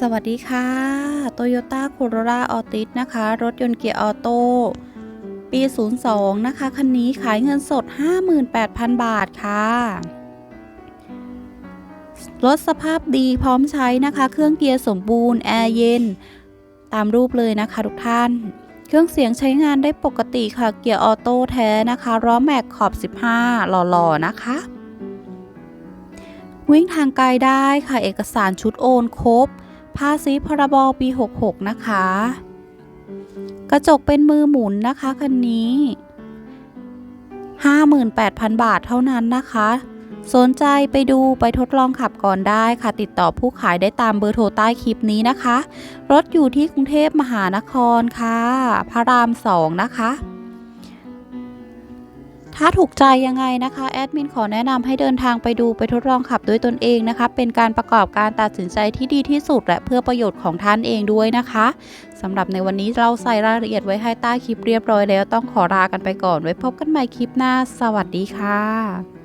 สวัสดีค่ะ Toyota Corolla Altis นะคะ รถยนต์เกียร์ออโต้ ปี 02 นะคะ คันนี้ขายเงินสด 58,000 บาทค่ะ รถสภาพดีพร้อมใช้นะคะ เครื่องเกียร์สมบูรณ์ แอร์เย็น ตามรูปเลยนะคะทุกท่าน เครื่องเสียงใช้งานได้ปกติค่ะ เกียร์ออโต้แท้นะคะ ล้อแม็กขอบ 15 หล่อๆ นะคะ วิ่งทางไกลได้ค่ะ เอกสารชุดโอนครบ ภาษีพรบปี 66 นะคะ กระจกเป็นมือหมุนนะคะคันนี้ 58,000 บาทเท่านั้นนะคะ สนใจไปดูไปทดลองขับก่อนได้ค่ะ ติดต่อผู้ขายได้ตามเบอร์โทรใต้คลิปนี้นะคะ รถอยู่ที่กรุงเทพมหานครค่ะ พระราม 2 นะคะ ถ้าถูกใจยังไงนะคะแอดมินขอแนะนำให้เดินทางไปดูไปทดลองขับด้วยตนเองนะคะ เป็นการประกอบการตัดสินใจที่ดีที่สุดและเพื่อประโยชน์ของท่านเองด้วยนะคะสำหรับในวันนี้เราใส่รายละเอียดไว้ให้ใต้คลิปเรียบร้อยแล้วต้องขอลากันไปก่อนไว้พบกันใหม่คลิปหน้า สวัสดีค่ะ